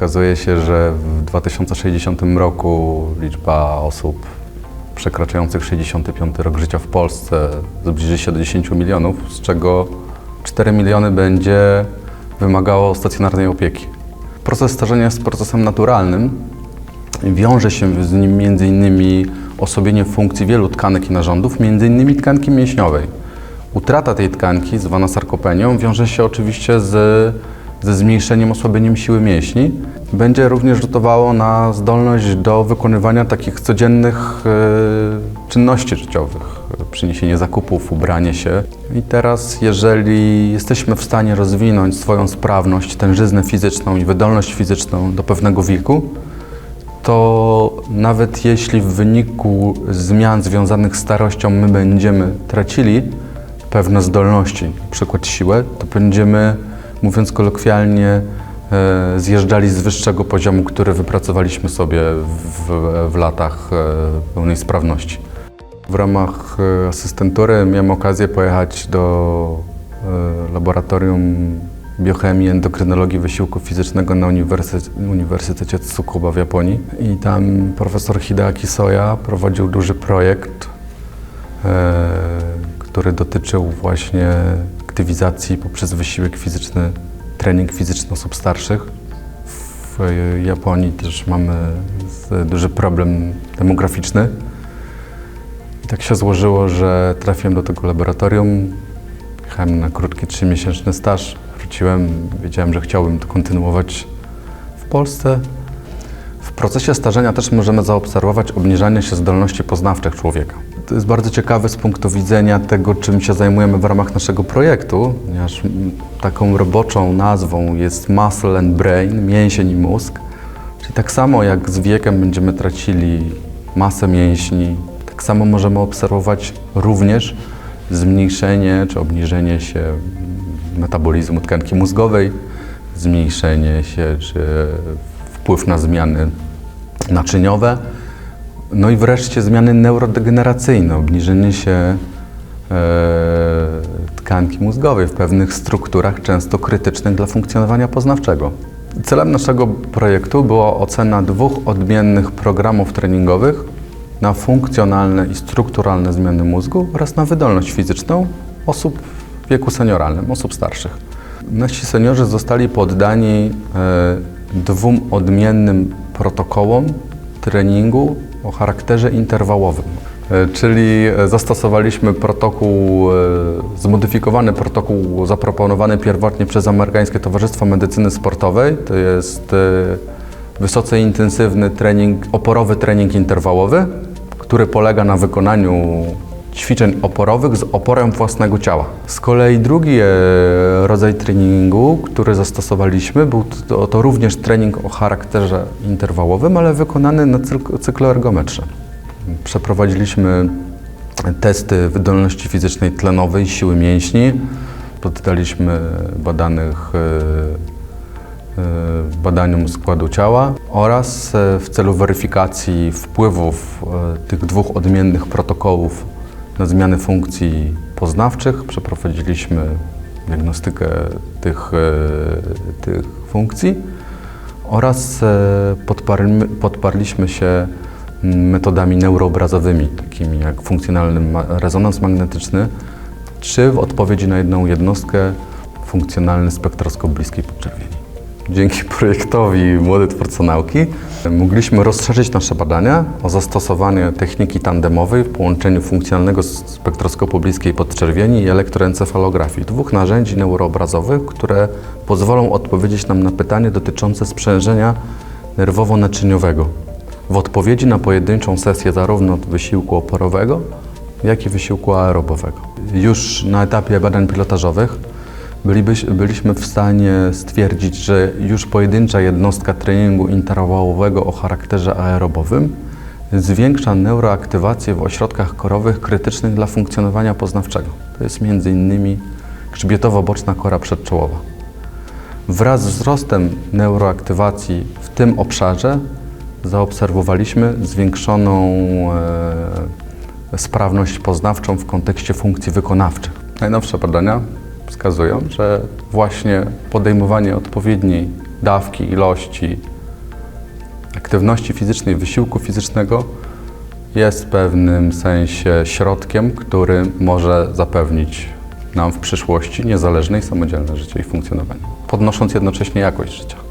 Okazuje się, że w 2060 roku liczba osób przekraczających 65 rok życia w Polsce zbliży się do 10 milionów, z czego 4 miliony będzie wymagało stacjonarnej opieki. Proces starzenia jest procesem naturalnym. Wiąże się z nim m.in. osłabienie funkcji wielu tkanek i narządów, m.in. tkanki mięśniowej. Utrata tej tkanki, zwana sarkopenią, wiąże się oczywiście z, ze zmniejszeniem, osłabieniem siły mięśni. Będzie również rzutowało na zdolność do wykonywania takich codziennych e, czynności życiowych, przyniesienie zakupów, ubranie się. I teraz, jeżeli jesteśmy w stanie rozwinąć swoją sprawność, tężyznę fizyczną i wydolność fizyczną do pewnego wieku, to nawet jeśli w wyniku zmian związanych z starością my będziemy tracili pewne zdolności, przykład siłę, to będziemy, mówiąc kolokwialnie, e, zjeżdżali z wyższego poziomu, który wypracowaliśmy sobie w, w latach e, pełnej sprawności. W ramach e, asystentury miałem okazję pojechać do laboratorium biochemii, endokrynologii wysiłku fizycznego na Uniwersytecie, Uniwersytecie Tsukuba w Japonii. I tam profesor Hideaki Soya prowadził duży projekt, który dotyczył właśnie aktywizacji poprzez wysiłek fizyczny, trening fizyczny osób starszych. W e, Japonii też mamy duży problem demograficzny. I tak się złożyło, że trafiłem do tego laboratorium. Jechałem na krótki, trzymiesięczny staż. Wróciłem, wiedziałem, że chciałbym to kontynuować w Polsce. W procesie starzenia też możemy zaobserwować obniżanie się zdolności poznawczych człowieka. To jest bardzo ciekawe z punktu widzenia tego, czym się zajmujemy w ramach naszego projektu, ponieważ mm, taką roboczą nazwą jest muscle and brain, mięsień i mózg. Czyli tak samo jak z wiekiem będziemy tracili masę mięśni, tak samo możemy obserwować również zmniejszenie czy obniżenie się metabolizmu tkanki mózgowej, zmniejszenie się czy wpływ na zmiany naczyniowe, no i wreszcie zmiany neurodegeneracyjne, obniżenie się e, tkanki mózgowej w pewnych strukturach często krytycznych dla funkcjonowania poznawczego. Celem naszego projektu była ocena dwóch odmiennych programów treningowych na funkcjonalne i strukturalne zmiany mózgu oraz na wydolność fizyczną osób w wieku senioralnym, osób starszych. Nasi seniorzy zostali poddani e, dwóm odmiennym protokołom treningu o charakterze interwałowym. E, Czyli e, zastosowaliśmy protokół, e, zmodyfikowany protokół zaproponowany pierwotnie przez Amerykańskie Towarzystwo Medycyny Sportowej. To jest wysoce intensywny trening, oporowy trening interwałowy, który polega na wykonaniu ćwiczeń oporowych z oporem własnego ciała. Z kolei drugi e, rodzaj treningu, który zastosowaliśmy, był to, to również trening o charakterze interwałowym, ale wykonany na cyk- cykloergometrze. Przeprowadziliśmy testy wydolności fizycznej tlenowej, siły mięśni. Poddaliśmy badanych e, e, badaniom składu ciała oraz w celu weryfikacji wpływów tych dwóch odmiennych protokołów na zmiany funkcji poznawczych przeprowadziliśmy diagnostykę tych, e, tych funkcji oraz e, podparliśmy, się metodami neuroobrazowymi, takimi jak funkcjonalny rezonans magnetyczny, czy w odpowiedzi na jedną jednostkę funkcjonalny spektroskop bliskiej podczerwieni. Dzięki projektowi Młody Twórca Nauki mogliśmy rozszerzyć nasze badania o zastosowanie techniki tandemowej w połączeniu funkcjonalnego spektroskopu bliskiej podczerwieni i elektroencefalografii, dwóch narzędzi neuroobrazowych, które pozwolą odpowiedzieć nam na pytanie dotyczące sprzężenia nerwowo-naczyniowego w odpowiedzi na pojedynczą sesję zarówno wysiłku oporowego, jak i wysiłku aerobowego. Już na etapie badań pilotażowych bylibyś, byliśmy w stanie stwierdzić, że już pojedyncza jednostka treningu interwałowego o charakterze aerobowym zwiększa neuroaktywację w ośrodkach korowych krytycznych dla funkcjonowania poznawczego. To jest m.in. grzbietowo-boczna kora przedczołowa. Wraz z wzrostem neuroaktywacji w tym obszarze zaobserwowaliśmy zwiększoną e, sprawność poznawczą w kontekście funkcji wykonawczych. Najnowsze badania wskazują, że właśnie podejmowanie odpowiedniej dawki, ilości aktywności fizycznej, wysiłku fizycznego jest w pewnym sensie środkiem, który może zapewnić nam w przyszłości niezależne i samodzielne życie i funkcjonowanie, podnosząc jednocześnie jakość życia.